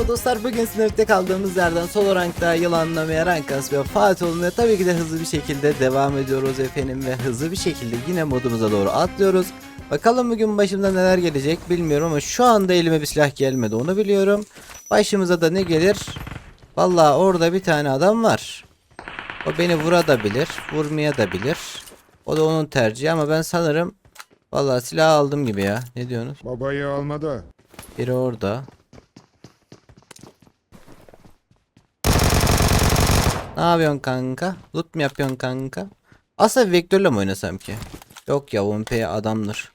Merhaba dostlar bugün sınıfta kaldığımız yerden solo rankta yılanlamaya rank kasmaya Fatih olmaya tabii ki de hızlı bir şekilde devam ediyoruz efendim ve hızlı bir şekilde yine modumuza doğru atlıyoruz. Bakalım bugün başımda neler gelecek bilmiyorum ama şu anda elime bir silah gelmedi onu biliyorum. Başımıza da ne gelir? Vallahi orada bir tane adam var. O beni vurabilir, vurmaya da bilir. O da onun tercihi ama ben sanırım Vallahi silah aldım gibi ya. Ne diyorsunuz? Babayı almadı. Biri orada. Ne yapıyorsun kanka? Loot mu yapıyorsun kanka? Aslında vektörle mi oynasam ki? Yok ya UMP adamdır.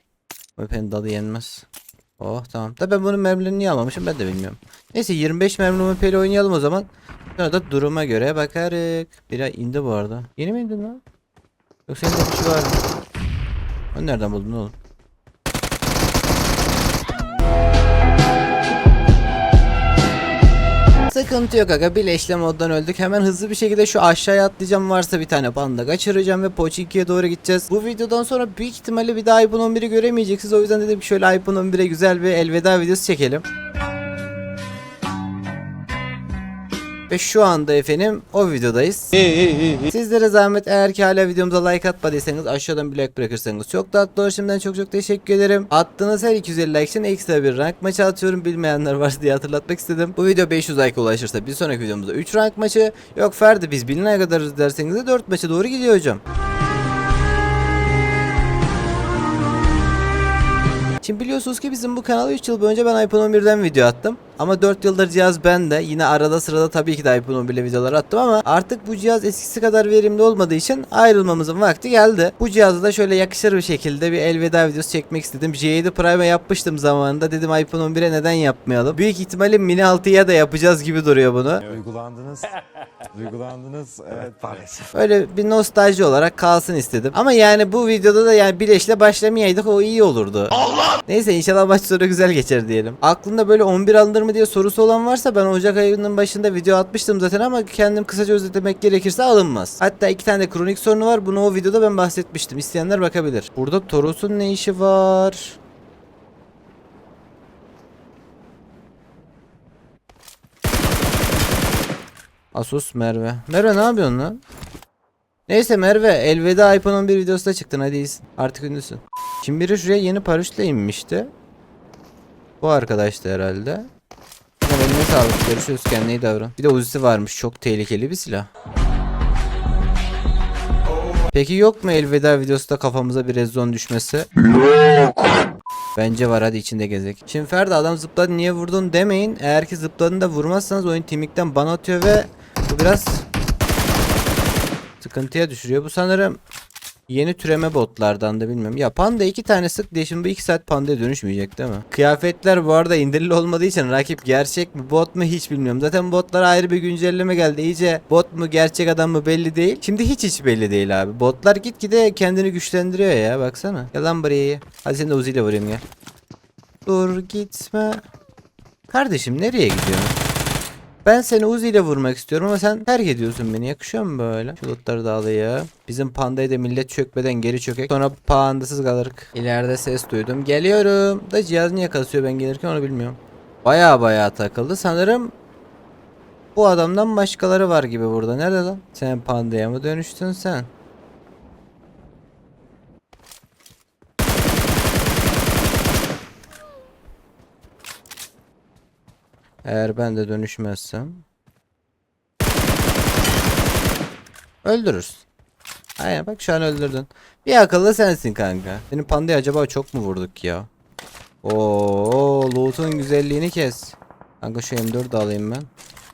UMP'nin dalı yenmez. Oh tamam. Da ben bunun mermilerini niye almamışım ben de bilmiyorum. Neyse 25 mermi UMP ile oynayalım o zaman. Sonra da duruma göre bakarız. Biri indi bu arada. Yeni mi indin lan? Yoksa elinde bir şey var mı? Onu nereden buldun oğlum? Sıkıntı yok aga bileşle moddan öldük hemen hızlı bir şekilde şu aşağıya atlayacağım varsa bir tane panda kaçıracağım ve Pochinki'ye doğru gideceğiz. Bu videodan sonra büyük ihtimalle bir daha iPhone 11'i göremeyeceksiniz o yüzden dedim şöyle iPhone 11'e güzel bir elveda videosu çekelim. Ve şu anda efendim o videodayız. Sizlere zahmet eğer ki hala videomuza like atmadıysanız aşağıdan bir like bırakırsanız çok tatlı olur. Şimdiden çok çok teşekkür ederim. Attığınız her 250 like için ekstra bir rank maçı atıyorum. Bilmeyenler varsa diye hatırlatmak istedim. Bu video 500 like ulaşırsa bir sonraki videomuzda 3 rank maçı. Yok Ferdi biz 1000 like atarız derseniz de 4 maça doğru gidiyor hocam. Şimdi biliyorsunuz ki bizim bu kanala 3 yıl boyunca ben iPhone 11'den video attım. Ama 4 yıldır cihaz bende. Yine arada sırada tabii ki de iPhone 11 ile videolar attım ama artık bu cihaz eskisi kadar verimli olmadığı için ayrılmamızın vakti geldi. Bu cihazı da şöyle yakışır bir şekilde bir elveda videosu çekmek istedim. J7 Prime'e yapmıştım zamanında. Dedim iPhone 11'e neden yapmayalım? Büyük ihtimalle Mini 6'ya da yapacağız gibi duruyor bunu. Duygulandınız. Duygulandınız. Evet maalesef. Öyle bir nostalji olarak kalsın istedim. Ama yani bu videoda da yani bileşle başlamayaydık o iyi olurdu. Neyse inşallah maç sonra güzel geçer diyelim. Aklında böyle 11 alınır mı diye sorusu olan varsa ben Ocak ayının başında video atmıştım zaten ama kendim kısaca özetlemek gerekirse alınmaz. Hatta iki tane de kronik sorunu var. Bunu o videoda ben bahsetmiştim. İsteyenler bakabilir. Burada Toros'un ne işi var? Asus Merve. Merve ne yapıyorsun lan? Neyse Merve elveda iPhone 11 videosuna çıktın hadi iyisin. Artık ünlüsün. Şimdi biri şuraya yeni paraşütle inmişti. Bu arkadaştı herhalde. Tamam, eline sağlık. Görüşürüz kendine iyi davran. Bir de uzisi varmış. Çok tehlikeli bir silah. Peki yok mu elveda videosunda kafamıza bir rezon düşmesi? Yok. Bence var hadi içinde gezek. Şimdi Ferdi adam zıpladı niye vurdun demeyin. Eğer ki zıpladığında vurmazsanız oyun timikten ban atıyor ve bu biraz sıkıntıya düşürüyor. Bu sanırım yeni türeme botlardan da bilmiyorum. Ya panda iki tane sık diye şimdi bu iki saat pandaya dönüşmeyecek değil mi? Kıyafetler bu arada indirili olmadığı için rakip gerçek mi bot mu hiç bilmiyorum. Zaten botlara ayrı bir güncelleme geldi. İyice bot mu gerçek adam mı belli değil. Şimdi hiç hiç belli değil abi. Botlar gitgide kendini güçlendiriyor ya baksana. Gel lan buraya. Hadi seni de Uzi ile vurayım gel. Dur gitme. Kardeşim nereye gidiyorsun? Ben seni Uzi ile vurmak istiyorum ama sen terk ediyorsun beni. Yakışıyor mu böyle? Şu lootları da alayım. Bizim pandayı da millet çökmeden geri çökek. Sonra pandasız kalırık. İleride ses duydum. Geliyorum. Da cihaz niye kasıyor ben gelirken onu bilmiyorum. Baya baya takıldı. Sanırım bu adamdan başkaları var gibi burada. Nerede lan? Sen pandaya mı dönüştün sen? Eğer ben de dönüşmezsem Öldürürüz. Aynen bak şu an öldürdün. Bir akıllı sensin kanka. Senin pandayı acaba çok mu vurduk ya? Oo, loot'un güzelliğini kes. Kanka şu M4 de alayım ben.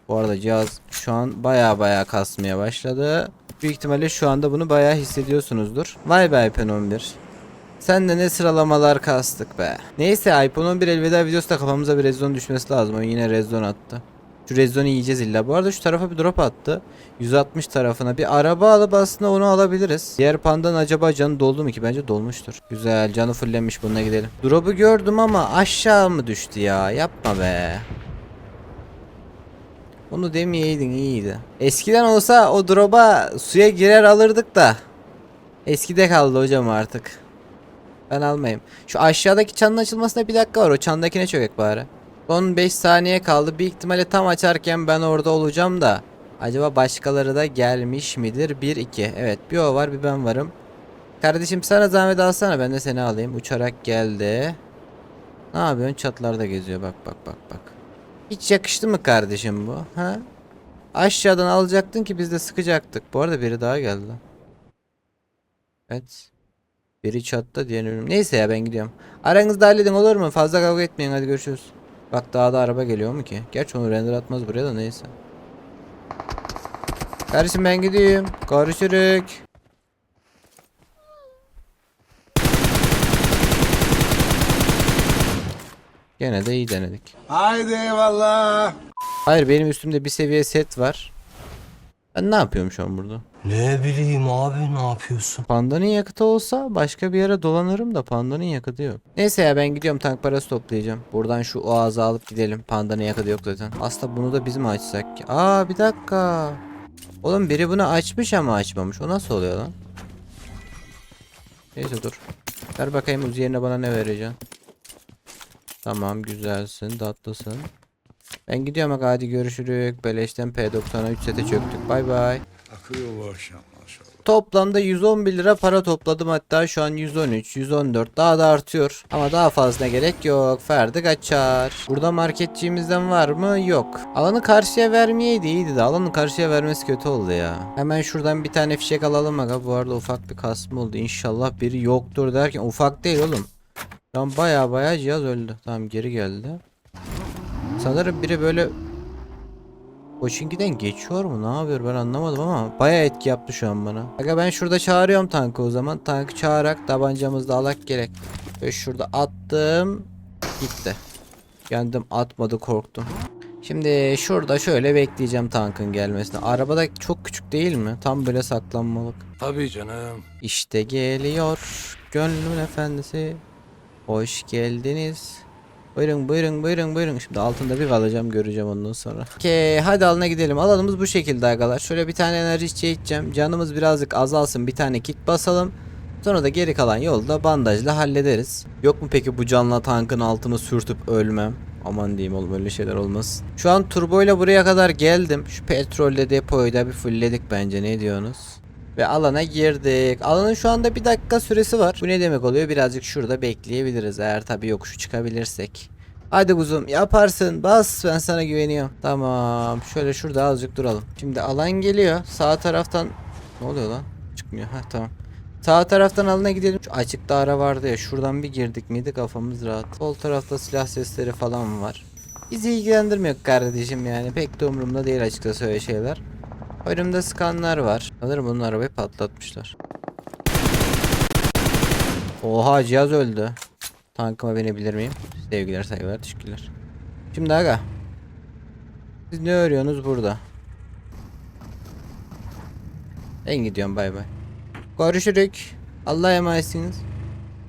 Bu arada cihaz şu an baya baya kasmaya başladı. Büyük ihtimalle şu anda bunu baya hissediyorsunuzdur. Vay be iPhone 11. Sen de ne sıralamalar kastık be. Neyse iPhone 11 elveda videosu da kafamıza bir rezon düşmesi lazım. O yine rezon attı. Şu rezonu yiyeceğiz illa. Bu arada şu tarafa bir drop attı. 160 tarafına bir araba alıp aslında onu alabiliriz. Diğer pandanın acaba canı doldu mu ki? Bence dolmuştur. Güzel canı fullenmiş bununla gidelim. Drop'u gördüm ama aşağı mı düştü ya? Yapma be. Onu demeyeydin iyiydi. Eskiden olsa o drop'a suya girer alırdık da. Eskide kaldı hocam artık. Ben almayayım. Şu aşağıdaki çanın açılmasına bir dakika var. O çandakine çökek bari. Son 5 saniye kaldı. Büyük ihtimalle tam açarken ben orada olacağım da. Acaba başkaları da gelmiş midir? 1-2. Evet bir o var bir ben varım. Kardeşim sana zahmet alsana ben de seni alayım. Uçarak geldi. Ne yapıyorsun? Çatlarda geziyor. Bak bak bak bak. Hiç yakıştı mı kardeşim bu? Ha? Aşağıdan alacaktın ki biz de sıkacaktık. Bu arada biri daha geldi. Evet. Biri çatta diğeri ölüm. Neyse ya ben gidiyorum. Aranızda halledin olur mu? Fazla kavga etmeyin hadi görüşürüz. Bak daha da araba geliyor mu ki? Gerçi onu render atmaz buraya da neyse. Kardeşim ben gidiyorum. Görüşürük. Gene de iyi denedik. Haydi eyvallah. Hayır benim üstümde bir seviye set var. Ben ne yapıyorum şu an burada? Ne bileyim abi ne yapıyorsun? Pandanın yakıtı olsa başka bir yere dolanırım da pandanın yakıtı yok. Neyse ya ben gidiyorum tank parası toplayacağım. Buradan şu oğazı alıp gidelim. Pandanın yakıtı yok zaten. Aslında bunu da biz mi açsak ki? Aa bir dakika. Oğlum biri bunu açmış ama açmamış. O nasıl oluyor lan? Neyse dur. Ver bakayım uz yerine bana ne vereceksin? Tamam güzelsin tatlısın. Ben gidiyorum hadi görüşürük. Beleşten P90'a 3 sete çöktük. Bay bay. Akıyor bu akşam maşallah. Toplamda 111 lira para topladım hatta şu an 113, 114 daha da artıyor. Ama daha fazla gerek yok. Ferdi kaçar. Burada marketçiğimizden var mı? Yok. Alanı karşıya vermeyeydi iyiydi de alanı karşıya vermesi kötü oldu ya. Hemen şuradan bir tane fişek alalım aga. Bu arada ufak bir kasma oldu. İnşallah biri yoktur derken ufak değil oğlum. Lan baya baya cihaz öldü. Tamam geri geldi. Sanırım biri böyle Koçinki'den geçiyor mu? Ne yapıyor ben anlamadım ama baya etki yaptı şu an bana. Aga ben şurada çağırıyorum tankı o zaman. Tankı çağırarak tabancamızda alak gerek. Ve şurada attım. Gitti. Kendim atmadı korktum. Şimdi şurada şöyle bekleyeceğim tankın gelmesini. Arabada çok küçük değil mi? Tam böyle saklanmalık. Tabii canım. İşte geliyor gönlümün efendisi. Hoş geldiniz. Buyurun buyurun buyurun buyurun. Şimdi altında bir kalacağım göreceğim ondan sonra. Okey hadi alana gidelim. Alanımız bu şekilde arkadaşlar. Şöyle bir tane enerji içeceği içeceğim. Canımız birazcık azalsın. Bir tane kit basalım. Sonra da geri kalan yolda bandajla hallederiz. Yok mu peki bu canla tankın altını sürtüp ölmem? Aman diyeyim oğlum öyle şeyler olmaz. Şu an turboyla buraya kadar geldim. Şu petrolle depoyu da bir fullledik bence ne diyorsunuz? Ve alana girdik. Alanın şu anda bir dakika süresi var. Bu ne demek oluyor? Birazcık şurada bekleyebiliriz. Eğer tabii yokuşu çıkabilirsek. Hadi kuzum yaparsın. Bas ben sana güveniyorum. Tamam. Şöyle şurada azıcık duralım. Şimdi alan geliyor. Sağ taraftan... Ne oluyor lan? Çıkmıyor. Ha tamam. Sağ taraftan alana gidelim. Şu açıkta ara vardı ya. Şuradan bir girdik miydi kafamız rahat. Sol tarafta silah sesleri falan var. Bizi ilgilendirmiyor kardeşim yani. Pek de umurumda değil açıkçası öyle şeyler. Önümde skanlar var. Sanırım bunun arabayı patlatmışlar. Oha cihaz öldü. Tankıma binebilir miyim? Sevgiler saygılar teşekkürler. Şimdi aga. Siz ne örüyorsunuz burada? Ben gidiyorum bay bay. Görüşürük. Allah'a emanetsiniz.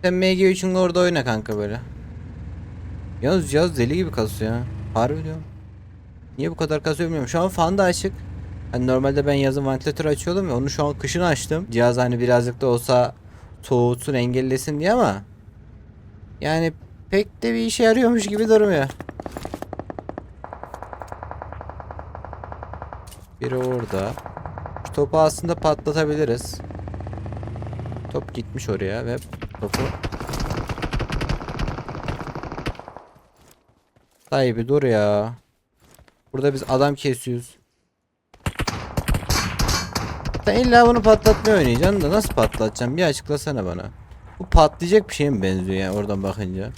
Sen MG3'ün orada oyna kanka böyle. Yalnız cihaz deli gibi kasıyor ha. Harbi diyorum. Niye bu kadar kasıyor bilmiyorum. Şu an fan da açık. Hani normalde ben yazın vantilatör açıyordum ya onu şu an kışın açtım. Cihaz hani birazcık da olsa soğutsun engellesin diye ama yani pek de bir işe yarıyormuş gibi durmuyor. Biri orada. Şu topu aslında patlatabiliriz. Top gitmiş oraya ve topu Sahibi dur ya. Burada biz adam kesiyoruz. Sen illa bunu patlatmaya oynayacaksın da nasıl patlatacaksın bir açıklasana bana. Bu patlayacak bir şeye mi benziyor yani oradan bakınca.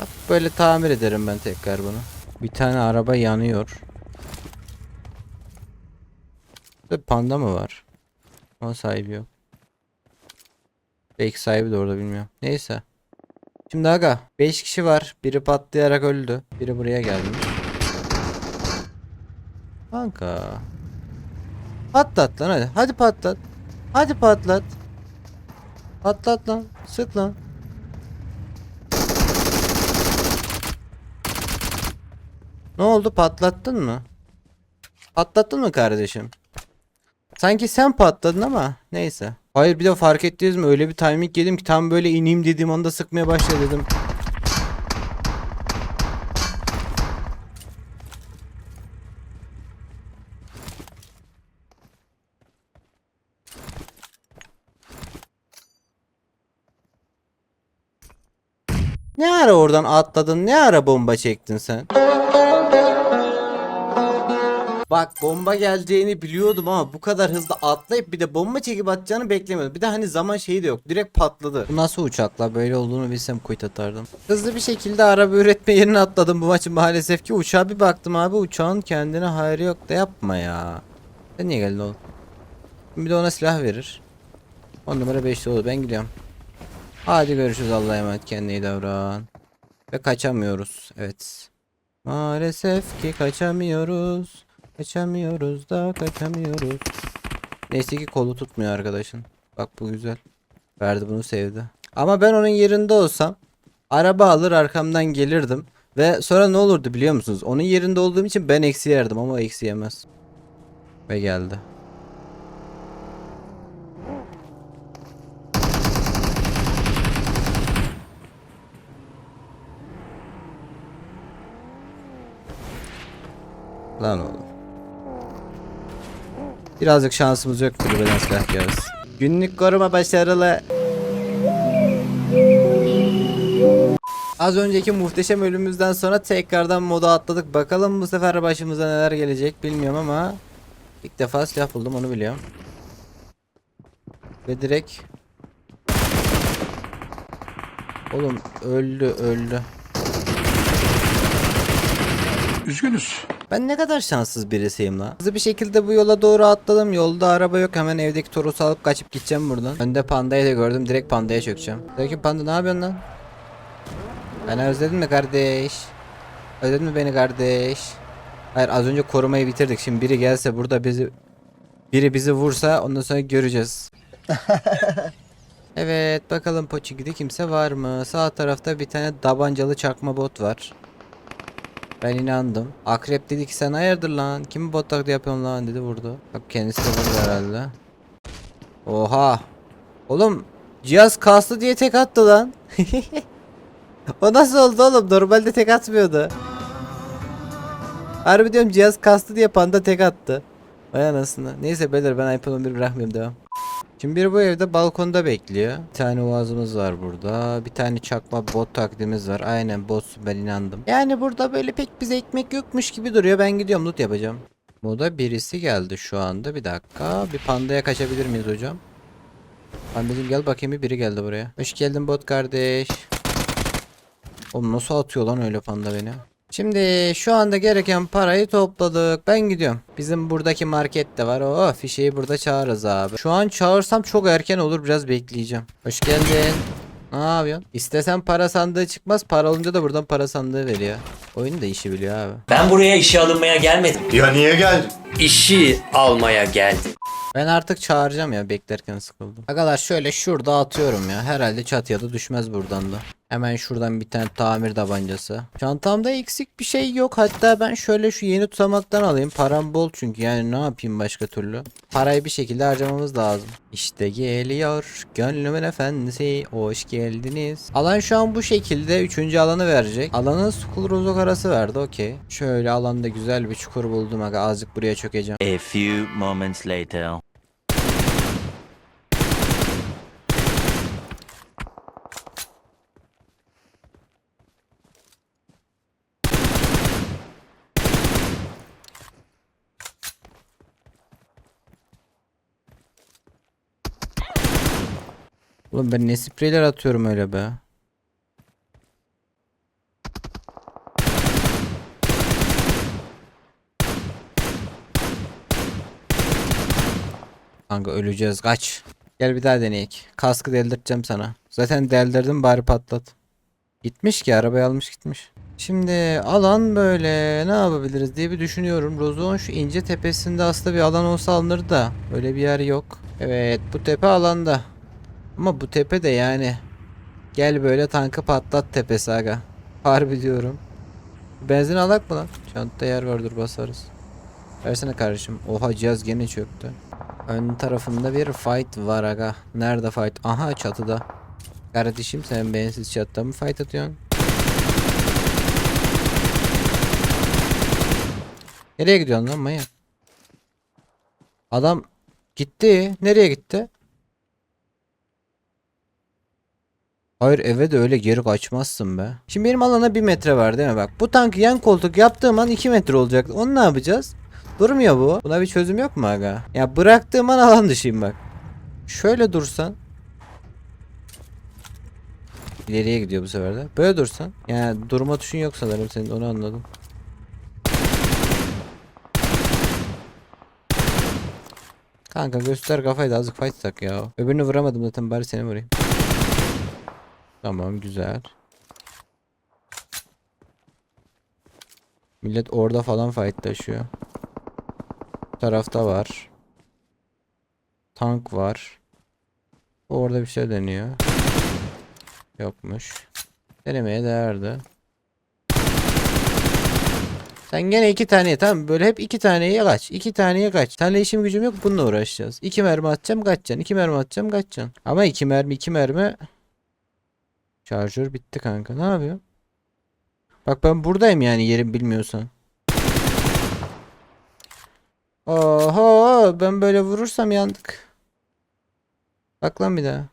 Bak böyle tamir ederim ben tekrar bunu. Bir tane araba yanıyor. Burada panda mı var? Ama sahibi yok. Belki sahibi de orada bilmiyorum. Neyse. Şimdi aga 5 kişi var. Biri patlayarak öldü. Biri buraya gelmiş. Kanka. Patlat lan hadi. Hadi patlat. Hadi patlat. Patlat lan. Sık lan. Ne oldu patlattın mı? Patlattın mı kardeşim? Sanki sen patladın ama neyse. Hayır bir de fark ettiniz mi öyle bir timing yedim ki tam böyle ineyim dediğim anda sıkmaya başladı dedim. Ara oradan atladın? Ne ara bomba çektin sen? Bak bomba geleceğini biliyordum ama bu kadar hızlı atlayıp bir de bomba çekip atacağını beklemiyordum. Bir de hani zaman şeyi de yok. Direkt patladı. Bu nasıl uçakla böyle olduğunu bilsem kuyt atardım. Hızlı bir şekilde araba üretme yerine atladım bu maçı maalesef ki. Uçağa bir baktım abi uçağın kendine hayrı yok da yapma ya. Sen niye geldin oğlum? Bir de ona silah verir. 10 numara 5 oldu ben gidiyorum. Hadi görüşürüz Allah'a emanet kendine iyi davran. Ve kaçamıyoruz. Evet. Maalesef ki kaçamıyoruz. Kaçamıyoruz da kaçamıyoruz. Neyse ki kolu tutmuyor arkadaşın. Bak bu güzel. Verdi bunu sevdi. Ama ben onun yerinde olsam araba alır arkamdan gelirdim. Ve sonra ne olurdu biliyor musunuz? Onun yerinde olduğum için ben eksi yerdim ama eksi yemez. Ve geldi. Lan oğlum. Birazcık şansımız yok kulübeden silah geliriz. Günlük koruma başarılı. Az önceki muhteşem ölümümüzden sonra tekrardan moda atladık. Bakalım bu sefer başımıza neler gelecek bilmiyorum ama ilk defa silah buldum onu biliyorum. Ve direkt Oğlum öldü öldü. Üzgünüz. Ben ne kadar şanssız birisiyim la. Hızlı bir şekilde bu yola doğru atladım. Yolda araba yok. Hemen evdeki Toros'u alıp kaçıp gideceğim buradan. Önde pandayı da gördüm. Direkt pandaya çökeceğim. Peki panda ne yapıyorsun lan? Beni özledin mi kardeş? Özledin mi beni kardeş? Hayır az önce korumayı bitirdik. Şimdi biri gelse burada bizi biri bizi vursa ondan sonra göreceğiz. evet bakalım Poçiki'de kimse var mı? Sağ tarafta bir tane tabancalı çakma bot var. Ben inandım. Akrep dedi ki sen hayırdır lan? Kimi bot taklidi yapıyorsun lan dedi vurdu. Bak kendisi de vurdu herhalde. Oha. Oğlum cihaz kastı diye tek attı lan. o nasıl oldu oğlum? Normalde tek atmıyordu. Harbi diyorum cihaz kastı diye panda tek attı. Vay anasını. Neyse beyler ben iPhone 11 bırakmıyorum devam. Şimdi biri bu evde balkonda bekliyor. Bir tane oğazımız var burada. Bir tane çakma bot taklidimiz var. Aynen bot ben inandım. Yani burada böyle pek bize ekmek yokmuş gibi duruyor. Ben gidiyorum loot yapacağım. Moda birisi geldi şu anda. Bir dakika. Bir pandaya kaçabilir miyiz hocam? Pandacım gel bakayım bir biri geldi buraya. Hoş geldin bot kardeş. Oğlum nasıl atıyor lan öyle panda beni? Şimdi şu anda gereken parayı topladık. Ben gidiyorum. Bizim buradaki market de var. Oh fişeyi burada çağırırız abi. Şu an çağırsam çok erken olur. Biraz bekleyeceğim. Hoş geldin. Ne yapıyorsun? İstesen para sandığı çıkmaz. Para olunca da buradan para sandığı veriyor. Oyun da işi biliyor abi. Ben buraya işe alınmaya gelmedim. Ya niye geldin? İşi almaya geldim. Ben artık çağıracağım ya beklerken sıkıldım. Arkadaşlar şöyle şurada atıyorum ya. Herhalde çatıya da düşmez buradan da. Hemen şuradan bir tane tamir tabancası. Çantamda eksik bir şey yok. Hatta ben şöyle şu yeni tutamaktan alayım. Param bol çünkü yani ne yapayım başka türlü. Parayı bir şekilde harcamamız lazım. İşte geliyor gönlümün efendisi. Hoş geldiniz. Alan şu an bu şekilde. Üçüncü alanı verecek. Alanın Skull Rozok arası verdi okey. Şöyle alanda güzel bir çukur buldum. Aga azıcık buraya çökeceğim. A few moments later. Oğlum ben ne spreyler atıyorum öyle be. Kanka öleceğiz kaç. Gel bir daha deneyek. Kaskı deldirteceğim sana. Zaten deldirdim bari patlat. Gitmiş ki arabayı almış gitmiş. Şimdi alan böyle ne yapabiliriz diye bir düşünüyorum. Rozon şu ince tepesinde aslında bir alan olsa alınır da öyle bir yer yok. Evet bu tepe alanda. Ama bu tepe de yani. Gel böyle tankı patlat tepesi aga. Harbi diyorum. Benzin alak mı lan? Çantta yer vardır basarız. Versene kardeşim. Oha cihaz gene çöktü. Ön tarafında bir fight var aga. Nerede fight? Aha çatıda. Kardeşim sen bensiz çatıda mı fight atıyorsun? Nereye gidiyorsun lan manyak? Adam gitti. Nereye gitti? Hayır eve de öyle geri kaçmazsın be. Şimdi benim alana 1 metre var değil mi bak. Bu tankı yan koltuk yaptığım an 2 metre olacak. Onu ne yapacağız? Durmuyor bu. Buna bir çözüm yok mu aga? Ya bıraktığım an alan dışıyım bak. Şöyle dursan. İleriye gidiyor bu sefer de. Böyle dursan. Yani durma tuşun yok sanırım senin onu anladım. Kanka göster kafayı da azıcık fight tak ya. Öbürünü vuramadım zaten bari seni vurayım. Tamam güzel. Millet orada falan fight taşıyor. Bu tarafta var. Tank var. Orada bir şey deniyor. Yokmuş. Denemeye değerdi. Sen gene iki tane tamam böyle hep iki taneye kaç. iki taneye kaç. Senle işim gücüm yok bununla uğraşacağız. İki mermi atacağım kaçacaksın. iki mermi atacağım kaçacaksın. Ama iki mermi iki mermi. Şarjör bitti kanka. Ne yapıyor? Bak ben buradayım yani yerim bilmiyorsan. Oho ben böyle vurursam yandık. Bak lan bir daha.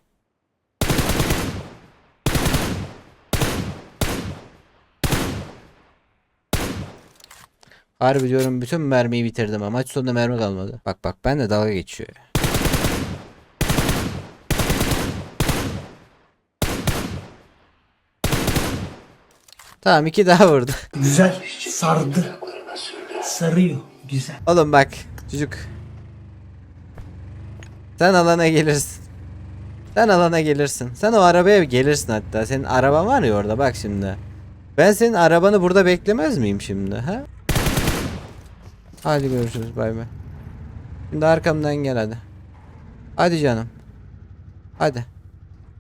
Harbi diyorum bütün mermiyi bitirdim ama maç sonunda mermi kalmadı. Bak bak ben de dalga geçiyor. Tamam iki daha vurdu. Güzel sardı. Sarıyor. Güzel. Oğlum bak çocuk. Sen alana gelirsin. Sen alana gelirsin. Sen o arabaya gelirsin hatta. Senin araban var ya orada bak şimdi. Ben senin arabanı burada beklemez miyim şimdi ha? Hadi görüşürüz bay bay. Şimdi arkamdan gel hadi. Hadi canım. Hadi.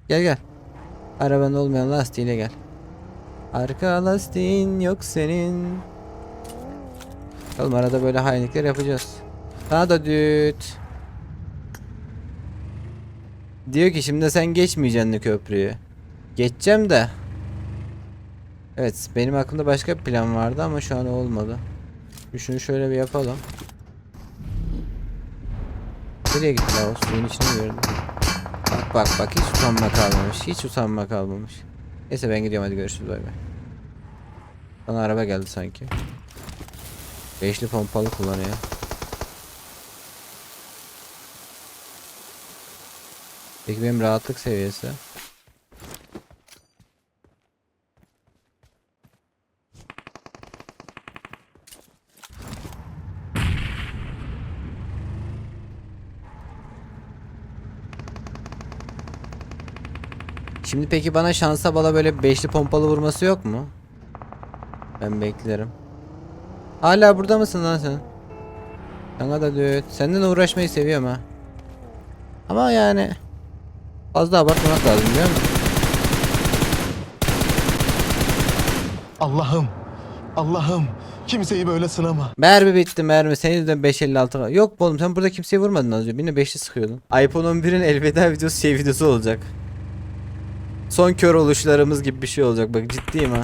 Gel gel. Araban olmayan lastiğiyle gel. Arka lastiğin yok senin. Oğlum arada böyle hainlikler yapacağız. Sana da düt. Diyor ki şimdi sen geçmeyeceksin köprüyü. Geçeceğim de. Evet benim aklımda başka bir plan vardı ama şu an olmadı. Bir Şunu şöyle bir yapalım. Nereye gitti o suyun içine girdi? Bak bak bak hiç utanma kalmamış. Hiç utanma kalmamış. Neyse ben gidiyorum hadi görüşürüz bay bay. Bana araba geldi sanki. Beşli pompalı kullanıyor. Peki benim rahatlık seviyesi? Şimdi peki bana şansa bala böyle beşli pompalı vurması yok mu? Ben beklerim. Hala burada mısın lan sen? Sana da düt. Seninle uğraşmayı seviyorum ha. Ama yani fazla abartmamak lazım biliyor musun? Allah'ım, Allah'ım kimseyi böyle sınama. Mermi bitti mermi. Senin yüzünden 556 var. Yok oğlum sen burada kimseyi vurmadın az önce. Birine 5'li sıkıyordun. iPhone 11'in elveda videosu şey videosu olacak. Son kör oluşlarımız gibi bir şey olacak. Bak ciddiyim ha.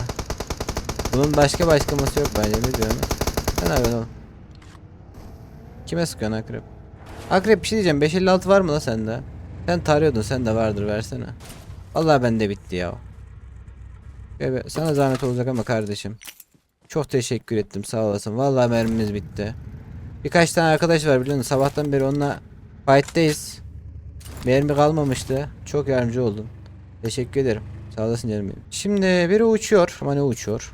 Bunun başka başkaması yok bence. Ne diyorsun? Sen abi oğlum. Kime sıkıyorsun akrep? Akrep bir şey diyeceğim. 556 var mı la sende? Sen tarıyordun sen de vardır versene. Vallahi bende bitti ya. Evet, sana zahmet olacak ama kardeşim. Çok teşekkür ettim sağ olasın. Vallahi mermimiz bitti. Birkaç tane arkadaş var biliyor musun? Sabahtan beri onunla fight'teyiz. Mermi kalmamıştı. Çok yardımcı oldun. Teşekkür ederim. Sağ olasın canım benim. Şimdi biri uçuyor. Ama ne uçuyor?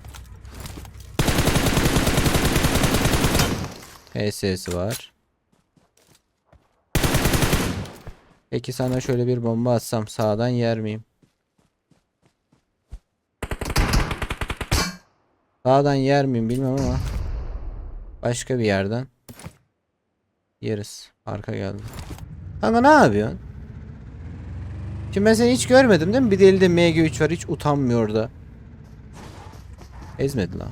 HS'si var. Peki sana şöyle bir bomba atsam sağdan yer miyim? Sağdan yer miyim bilmem ama başka bir yerden yeriz. Arka geldi. Kanka ne yapıyorsun? Şimdi ben seni hiç görmedim değil mi? Bir de elde MG3 var hiç utanmıyor da. Ezmedi lan.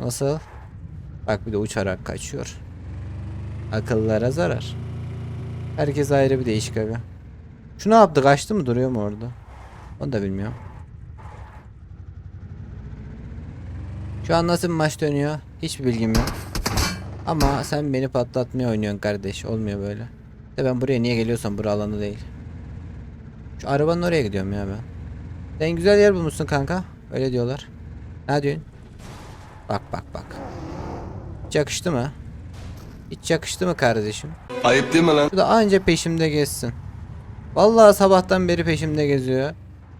Nasıl? Bak bir de uçarak kaçıyor. Akıllara zarar. Herkes ayrı bir değişik aga. Şu ne yaptı? Kaçtı mı? Duruyor mu orada? Onu da bilmiyorum. Şu an nasıl bir maç dönüyor? Hiçbir bilgim yok. Ama sen beni patlatmaya oynuyorsun kardeş. Olmuyor böyle. De ben buraya niye geliyorsam bura alanı değil. Şu arabanın oraya gidiyorum ya ben. Sen güzel yer bulmuşsun kanka. Öyle diyorlar. Ne diyorsun? Bak bak bak. Hiç yakıştı mı? Hiç yakıştı mı kardeşim? Ayıp değil mi lan? Bu da anca peşimde gezsin. Vallahi sabahtan beri peşimde geziyor.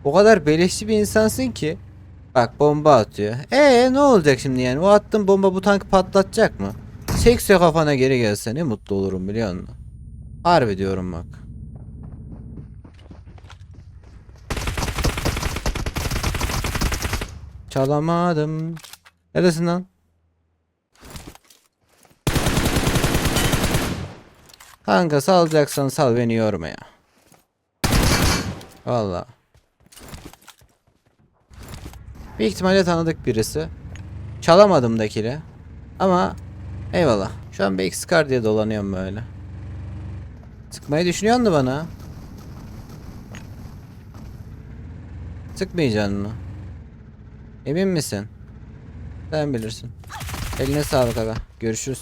O kadar beleşçi bir insansın ki. Bak bomba atıyor. Ee ne olacak şimdi yani? O attığın bomba bu tankı patlatacak mı? Sekse kafana geri gelse ne mutlu olurum biliyor musun? Harbi diyorum bak. Çalamadım. Neredesin lan? Kanka salacaksan sal beni yorma ya. Valla. Büyük ihtimalle tanıdık birisi. Çalamadım da kili. Ama eyvallah. Şu an bir Scar diye dolanıyorum böyle. Sıkmayı düşünüyor musun bana? Sıkmayacaksın mı? Emin misin? Sen bilirsin. Eline sağlık aga. Görüşürüz.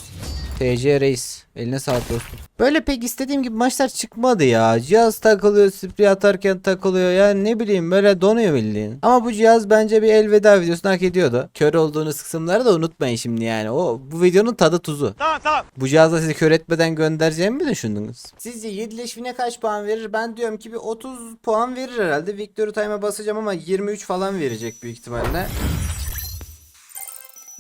TC Reis. Eline sağlık dostum. Böyle pek istediğim gibi maçlar çıkmadı ya. Cihaz takılıyor, sprey atarken takılıyor. Yani ne bileyim böyle donuyor bildiğin. Ama bu cihaz bence bir elveda videosunu hak ediyordu. Kör olduğunuz kısımları da unutmayın şimdi yani. O bu videonun tadı tuzu. Tamam tamam. Bu cihazla sizi kör etmeden göndereceğimi mi düşündünüz? Sizce 7 kaç puan verir? Ben diyorum ki bir 30 puan verir herhalde. Victory Time'a basacağım ama 23 falan verecek büyük ihtimalle.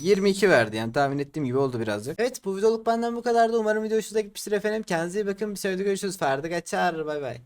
22 verdi yani tahmin ettiğim gibi oldu birazcık. Evet bu videoluk benden bu kadardı. Umarım video hoşunuza gitmiştir efendim. Kendinize iyi bakın. Bir sonraki görüşürüz. Ferdi kaçar. Bay bay.